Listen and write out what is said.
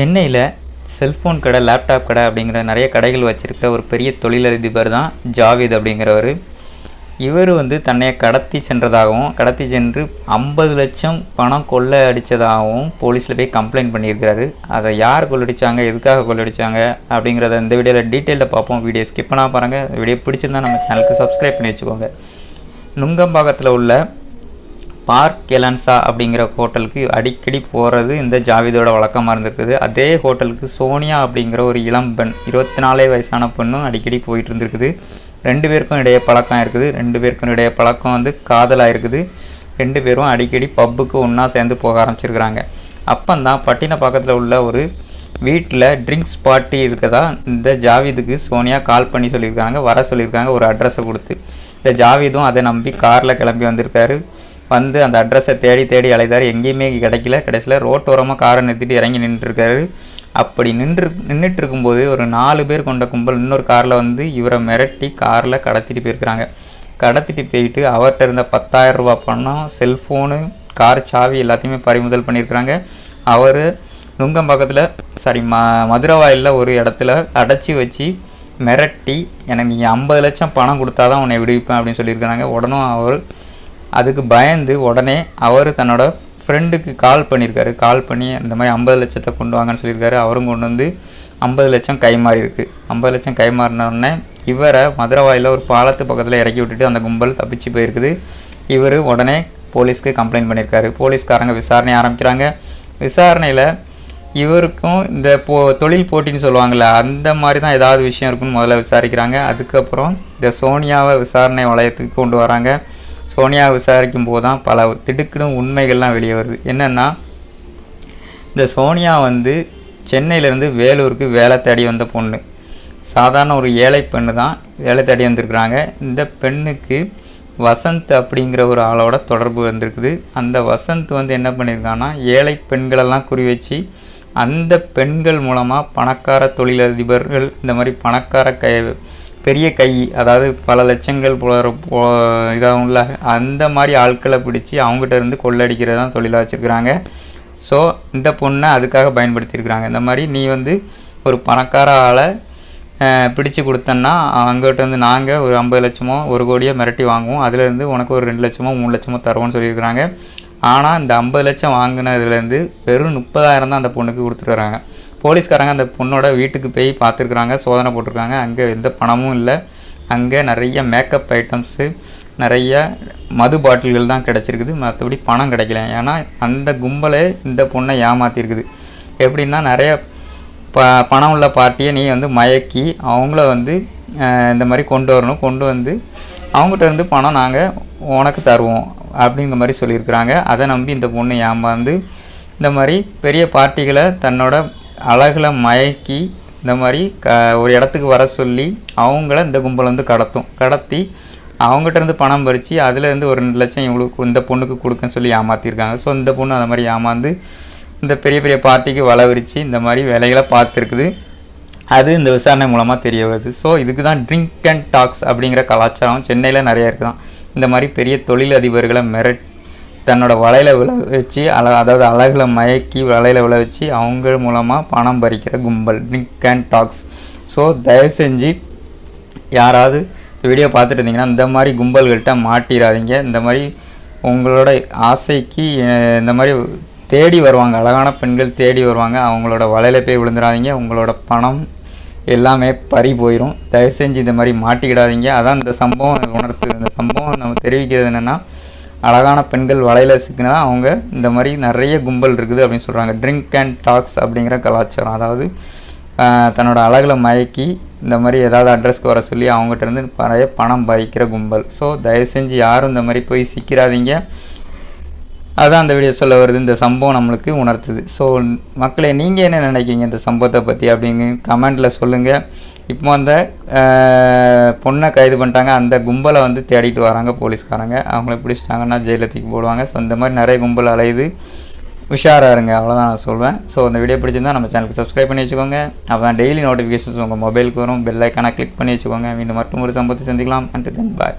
சென்னையில் செல்ஃபோன் கடை லேப்டாப் கடை அப்படிங்கிற நிறைய கடைகள் வச்சுருக்கிற ஒரு பெரிய தொழிலதிபர் தான் ஜாவித் அப்படிங்கிறவர். இவர் வந்து தன்னை கடத்தி சென்றதாகவும் கடத்தி சென்று ஐம்பது லட்சம் பணம் கொள்ளை அடித்ததாகவும் போலீஸில் போய் கம்ப்ளைண்ட் பண்ணியிருக்கிறாரு. அதை யார் கொள்ளடிச்சாங்க எதுக்காக கொள்ளடிச்சாங்க அப்படிங்கிறத இந்த வீடியோவில் டீட்டெயிலில் பார்ப்போம். வீடியோ ஸ்கிப் பண்ணால் பாருங்கள் வீடியோ பிடிச்சிருந்தா நம்ம சேனலுக்கு சப்ஸ்கிரைப் பண்ணி வச்சுக்கோங்க. நுங்கம்பாக்கத்தில் உள்ள பார்க் கெலன்சா அப்படிங்கிற ஹோட்டலுக்கு அடிக்கடி போகிறது இந்த ஜாவிதோட வழக்கமாக இருந்திருக்குது. அதே ஹோட்டலுக்கு சோனியா அப்படிங்கிற ஒரு இளம் பெண் இருபத்தி நாலே வயசான பெண்ணும் அடிக்கடி போயிட்டு இருந்திருக்குது. ரெண்டு பேருக்கும் இடையே பழக்கம் இருக்குது. ரெண்டு பேருக்கும் இடையே பழக்கம் வந்து காதலாக இருக்குது. ரெண்டு பேரும் அடிக்கடி பப்புக்கு ஒன்றா சேர்ந்து போக ஆரம்பிச்சிருக்கிறாங்க. அப்பந்தான் பட்டினப்பாக்கத்தில் உள்ள ஒரு வீட்டில் ட்ரிங்க்ஸ் பார்ட்டி இருக்கதா இந்த ஜாவிதுக்கு சோனியா கால் பண்ணி சொல்லியிருக்காங்க வர சொல்லியிருக்காங்க ஒரு அட்ரஸை கொடுத்து. இந்த ஜாவிதும் அதை நம்பி காரில் கிளம்பி வந்திருக்காரு. வந்து அந்த அட்ரஸை தேடி தேடி அலைதார். எங்கேயுமே கிடைக்கல. கடைசியில் ரோட்டோரமாக காரை நிறுத்திட்டு இறங்கி நின்றுருக்காரு. அப்படி நின்று நின்றுட்டு இருக்கும்போது ஒரு நாலு பேர் கொண்ட கும்பல் இன்னொரு காரில் வந்து இவரை மிரட்டி காரில் கடத்திட்டு போயிருக்கிறாங்க. கடத்திட்டு போயிட்டு அவர்கிட்ட இருந்த பத்தாயிரம் ரூபா பணம் செல்ஃபோனு கார் சாவி எல்லாத்தையுமே பறிமுதல் பண்ணியிருக்கிறாங்க. அவர் நுங்கம்பாக்கத்தில் சாரி ம மதுரவாயில் ஒரு இடத்துல அடைச்சி வச்சு மிரட்டி எனக்கு நீங்கள் ஐம்பது லட்சம் பணம் கொடுத்தா தான் உன்னை விடுவிப்பேன் அப்படின்னு சொல்லியிருக்கிறாங்க. உடனும் அவர் அதுக்கு பயந்து உடனே அவர் தன்னோட ஃப்ரெண்டுக்கு கால் பண்ணியிருக்காரு கால் பண்ணி இந்த மாதிரி ஐம்பது லட்சத்தை கொண்டு வாங்கன்னு சொல்லியிருக்காரு. அவரும் கொண்டு வந்து ஐம்பது லட்சம் கைமாறி மாறியிருக்கு ஐம்பது லட்சம் கைமாறினோடனே இவரை மதுரவாயில் ஒரு பாலத்து பக்கத்தில் இறக்கி விட்டுட்டு அந்த கும்பல் தப்பிச்சு போயிருக்குது. இவர் உடனே போலீஸ்க்கு கம்ப்ளைண்ட் பண்ணியிருக்காரு போலீஸ்காரங்க விசாரணை ஆரம்பிக்கிறாங்க. விசாரணையில் இவருக்கும் இந்த போ தொழில் போட்டின்னு சொல்லுவாங்கள்ல அந்த மாதிரி தான் ஏதாவது விஷயம் இருக்குன்னு முதல்ல விசாரிக்கிறாங்க. அதுக்கப்புறம் இந்த சோனியாவை விசாரணை வளையத்துக்கு கொண்டு வராங்க. சோனியா விசாரிக்கும் போது தான் பல திடுக்கிடும் உண்மைகள்லாம் வெளியே வருது. என்னென்னா இந்த சோனியா வந்து சென்னையிலேருந்து வேலூருக்கு வேலை தேடி வந்த பொண்ணு. சாதாரண ஒரு ஏழை பெண்ணு தான் வேலை தேடி வந்திருக்கிறாங்க. இந்த பெண்ணுக்கு வசந்த் அப்படிங்கிற ஒரு ஆளோட தொடர்பு வந்திருக்குது. அந்த வசந்த் வந்து என்ன பண்ணியிருக்கான்னா ஏழை பெண்களெல்லாம் குறி வச்சு அந்த பெண்கள் மூலமாக பணக்கார தொழிலதிபர்கள் இந்த மாதிரி பணக்கார கை பெரிய கை அதாவது பல லட்சங்கள் போகிற போ இதாகும்ல அந்த மாதிரி ஆட்களை பிடிச்சி அவங்ககிட்ட இருந்து கொள்ளடிக்கிறது தான் தொழிலாக வச்சுருக்குறாங்க ஸோ இந்த பொண்ணை அதுக்காக பயன்படுத்தியிருக்கிறாங்க. இந்த மாதிரி நீ வந்து ஒரு பணக்கார ஆளை பிடிச்சு கொடுத்தன்னா அங்கிட்ட வந்து நாங்கள் ஒரு ஐம்பது லட்சமோ ஒரு கோடியோ மிரட்டி வாங்குவோம். அதுலேருந்து உனக்கு ஒரு ரெண்டு லட்சமோ மூணு லட்சமோ தருவோம்னு சொல்லியிருக்கிறாங்க. ஆனால் இந்த ஐம்பது லட்சம் வாங்கினதுலேருந்து வெறும் முப்பதாயிரம் தான் அந்த பொண்ணுக்கு கொடுத்துருக்குறாங்க. போலீஸ்காரங்க அந்த பொண்ணோட வீட்டுக்கு போய் பார்த்துருக்குறாங்க சோதனை போட்டிருக்காங்க. அங்கே எந்த பணமும் இல்லை. அங்கே நிறைய மேக்கப் ஐட்டம்ஸு நிறைய மது பாட்டில்கள் தான் கிடச்சிருக்குது. மற்றபடி பணம் கிடைக்கல. ஏன்னா அந்த கும்பலே இந்த பொண்ணை ஏமாற்றிருக்குது எப்படின்னா நிறைய ப பணம் உள்ள பார்ட்டியை நீ வந்து மயக்கி அவங்கள வந்து இந்த மாதிரி கொண்டு வரணும். கொண்டு வந்து அவங்ககிட்ட இருந்து பணம் நாங்கள் உனக்கு தருவோம். அப்படிங்கிற மாதிரி சொல்லியிருக்கிறாங்க. அதை நம்பி இந்த பொண்ணு ஏமாந்து இந்த மாதிரி பெரிய பார்ட்டிகளை தன்னோட அழகில் மயக்கி இந்த மாதிரி க ஒரு இடத்துக்கு வர சொல்லி அவங்கள இந்த கும்பல் வந்து கடத்தும். கடத்தி அவங்ககிட்டருந்து பணம் பறித்து அதுலேருந்து ஒரு ரெண்டு லட்சம் இவங்களுக்கு இந்த பொண்ணுக்கு கொடுக்கன்னு சொல்லி ஏமாற்றிருக்காங்க ஸோ இந்த பொண்ணு அந்த மாதிரி ஏமாந்து இந்த பெரிய பெரிய பார்ட்டிக்கு வளவிரித்து இந்த மாதிரி வேலைகளை பார்த்துருக்குது. அது இந்த விசாரணை மூலமாக தெரிய வருது. ஸோ இதுக்கு தான் ட்ரிங்க் அண்ட் டாக்ஸ் அப்படிங்கிற கலாச்சாரம் சென்னையில் நிறைய இருக்குதான். இந்த மாதிரி பெரிய தொழிலதிபர்களை மிரட் தன்னோட வலையில் விழ வச்சு அல அதாவது அழகில் மயக்கி வலையில் விழ வச்சு அவங்க மூலமாக பணம் பறிக்கிற கும்பல் ட்ரிங்க் அண்ட் டாக்ஸ் ஸோ தயவு செஞ்சு யாராவது வீடியோ பார்த்துட்டு இருந்தீங்கன்னா இந்த மாதிரி கும்பல்கள்கிட்ட மாட்டிடாதீங்க இந்த மாதிரி உங்களோட ஆசைக்கு இந்த மாதிரி தேடி வருவாங்க. அழகான பெண்கள் தேடி வருவாங்க. அவங்களோட வலையில் போய் விழுந்துடாதீங்க உங்களோட பணம் எல்லாமே பறி போயிடும் தயவு செஞ்சு இந்த மாதிரி மாட்டிக்கிடாதீங்க. அதான் இந்த சம்பவம் உணர்த்து இந்த சம்பவம் நம்ம தெரிவிக்கிறது என்னென்னா அழகான பெண்கள் வலையில் சிக்கினா அவங்க இந்த மாதிரி நிறைய கும்பல் இருக்குது அப்படின்னு சொல்கிறாங்க ட்ரிங்க் அண்ட் டாக்ஸ் அப்படிங்கிற கலாச்சாரம். அதாவது தன்னோட அழகில் மயக்கி இந்த மாதிரி ஏதாவது அட்ரஸ்க்கு வர சொல்லி அவங்ககிட்ட இருந்து நிறைய பணம் பயிக்கிற கும்பல். ஸோ தயவு செஞ்சு யாரும் இந்த மாதிரி போய் சிக்கிறாதீங்க. அதுதான் அந்த வீடியோ சொல்ல வருது. இந்த சம்பவம் நம்மளுக்கு உணர்த்துது. ஸோ மக்களே நீங்கள் என்ன நினைக்கிறீங்க இந்த சம்பவத்தை பற்றி அப்படிங்க கமெண்டில் சொல்லுங்கள் இப்போ அந்த பொண்ணை கைது பண்ணிட்டாங்க. அந்த கும்பலை வந்து தேடிட்டு வராங்க போலீஸ்காரங்க. அவங்கள பிடிச்சிட்டாங்கன்னா ஜெயிலில் தூக்கி போடுவாங்க. ஸோ இந்த மாதிரி நிறைய கும்பல் அலையுது. உஷாராக இருங்க. அவ்வளோதான் நான் சொல்வேன். ஸோ இந்த வீடியோ பிடிச்சிருந்தா நம்ம சேனலுக்கு சப்ஸ்கிரைப் பண்ணி வச்சுக்கோங்க. அப்போ தான் டெய்லி நோட்டிஃபிகேஷன்ஸ் உங்கள் மொபைலுக்கு வரும். பெல் ஐக்கான கிளிக் பண்ணி வச்சுக்கோங்க. மீண்டும் மட்டும் ஒரு சம்பவத்தை சந்திக்கலாம். And then bye